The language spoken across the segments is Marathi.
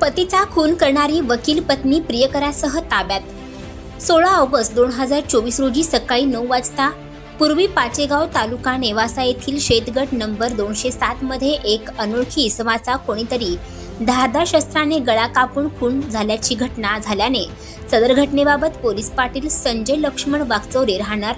पतीचा खून करणारी वकील पत्नी प्रियकरासह ताब्यात. सोळा ऑगस्ट दोन हजार चोवीस रोजी सकाळी नऊ वाजता पूर्वी पाचेगाव तालुका नेवासा येथील शेतगट नंबर दोनशे सात मध्ये एक अनोळखी इसमाचा कोणीतरी धारदार शस्त्राने गळा कापून खून झाल्याची घटना झाल्याने सदर घटनेबाबत पोलीस पाटील संजय लक्ष्मण वागचौरे राहणार.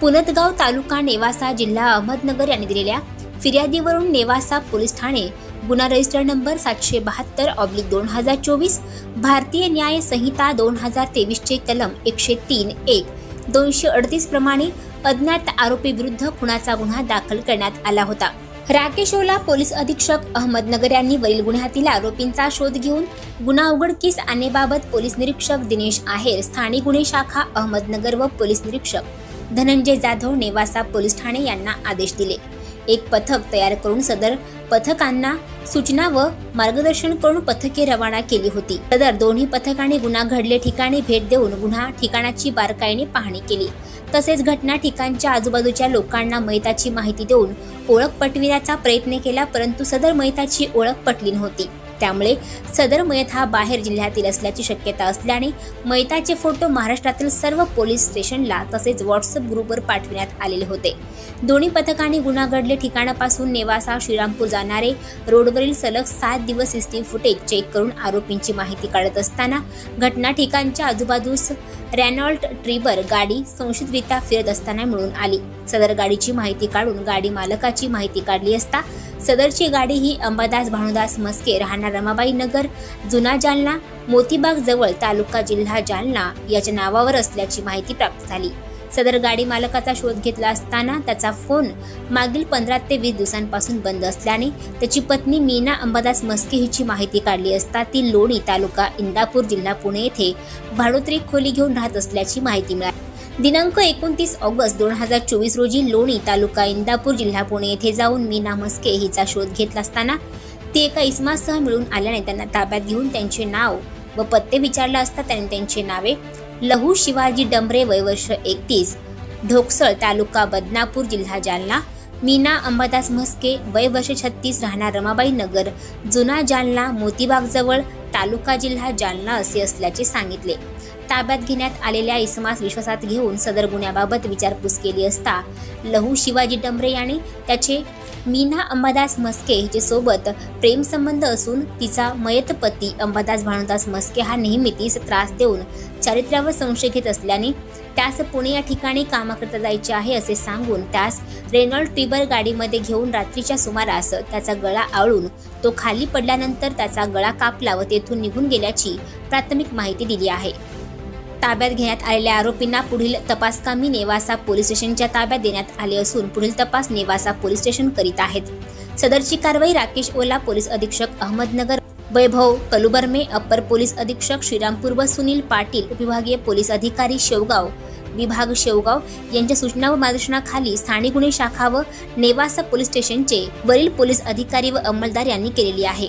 पुनतगाव तालुका नेवासा जिल्हा अहमदनगर यांनी दिलेल्या फिर्यादीवरून नेवासा पोलीस ठाणे गुन्हा रजिस्टर नंबर सातशे बहात्तर ऑब्लिक दोन हजार चोवीस भारतीय न्याय संहिता दोन हजार तेवीसचे कलम एकशे तीन एक दोनशे अडतीस प्रमाणे अज्ञात आरोपीविरुद्ध खुनाचा गुन्हा दाखल करण्यात आला होता. राकेशोला पोलीस अधीक्षक अहमदनगर यांनी वरील गुन्ह्यातील आरोपींचा शोध घेऊन गुन्हा उघडकीस आणण्याबाबत पोलीस निरीक्षक दिनेश आहेर स्थानिक गुन्हे शाखा अहमदनगर व पोलीस निरीक्षक धनंजय जाधव नेवासा पोलीस ठाणे यांना आदेश दिले. एक पथक तयार करून सदर पथकांना सूचना व मार्गदर्शन करून पथके रवाना केली होती. सदर दोन्ही पथकाने गुन्हा घडले ठिकाणी भेट देऊन गुन्हा ठिकाणाची बारकाईने पाहणी केली. तसेच घटना ठिकाणच्या आजूबाजूच्या लोकांना मैताची माहिती देऊन ओळख पटविण्याचा प्रयत्न केला परंतु सदर मैताची ओळख पटली नव्हती. त्यामुळे सदर मयत हा बाहेर जिल्ह्यातील असल्याची शक्यता असल्याने मयताचे फोटो महाराष्ट्रातील सर्व पोलीस स्टेशनला तसेच व्हॉट्सअप ग्रुपवर पाठविण्यात आलेले होते. दोन्ही पथकांनी गुन्हा घडले ठिकाणापासून नेवासा श्रीरामपूर जाणारे रोडवरील सलग सात दिवस सीसीटीव्ही फुटेज चेक करून आरोपींची माहिती काढत असताना घटना ठिकाणच्या आजूबाजूस रॅनॉल्ट ट्रिबर गाडी संशयितरित्या फिरत असताना मिळून आली. सदर गाडीची माहिती काढून गाडी मालकाची माहिती काढली असता सदरची गाडी ही अंबादास भानुदास मस्के राहणार रमाबाई नगर जुना जालना मोतीबाग जवळ तालुका जिल्हा जालना याच्या नावावर असल्याची माहिती प्राप्त झाली. सदर गाडी मालकाचा शोध घेतला असताना त्याचा फोन मागील पंधरा ते वीस दिवसांपासून बंद असल्याने त्याची पत्नी मीना अंबादास मस्के हिची माहिती काढली असता ती लोणी तालुका इंदापूर जिल्हा पुणे येथे भाडोत्री खोली घेऊन राहत असल्याची माहिती मिळाली. दिनांक एकोणतीस ऑगस्ट दोन हजार चोवीस रोजी लोणी तालुका इंदापूर जिल्हा पुणे येथे जाऊन मीना म्हस्के हिचा शोध घेतला असताना ती एका इसमासह मिळून आल्याने त्यांना ताब्यात घेऊन त्यांचे नाव व पत्ते विचारला असता त्यांनी त्यांची नावे लहू शिवाजी डंबरे वय वर्ष एकतीस ढोकसळ तालुका बदनापूर जिल्हा जालना मीना अंबादास म्हस्के वय वर्ष छत्तीस राहणार रमाबाई नगर जुना जालना मोतीबागजवळ तालुका जिल्हा जालना असे असल्याचे सांगितले. ताब्यात घेण्यात आलेल्या इसमास विश्वासात घेऊन सदर गुन्ह्याबाबत विचारपूस केली असता लहू शिवाजी डंबरे याने त्याचे मीना अंबादास मस्के हिचे सोबत प्रेमसंबंध असून तिचा मयत पती अंबादास भानुदास मस्के हा नेहमी तीस त्रास देऊन चारित्र्यावर संशय घेत असल्याने त्यास पुणे या ठिकाणी कामाकरता जायचे आहे असे सांगून त्यास रेनॉल्ड ट्रिबर गाडीमध्ये घेऊन रात्रीच्या सुमारास त्याचा गळा आळून तो खाली पडल्यानंतर त्याचा गळा कापला व तेथून निघून गेल्याची प्राथमिक माहिती दिली आहे. ताब्यात घेण्यात आलेल्या आरोपींना पुढील तपासकामी नेवासा पोलीस स्टेशनच्या ताब्यात देण्यात आले असून पुढील तपास नेवासा पोलीस स्टेशन करीत आहेत. सदरची कारवाई राकेश ओला पोलीस अधीक्षक अहमदनगर वैभव कलुबर्मे अप्पर पोलीस अधीक्षक श्रीरामपूर व सुनील पाटील उपविभागीय पोलीस अधिकारी शेवगाव विभाग शेवगाव यांच्या सूचना व मार्गदर्शनाखाली स्थानिक गुन्हे शाखा व नेवासा पोलीस स्टेशनचे वरील पोलीस अधिकारी व अंमलदार यांनी केलेली आहे.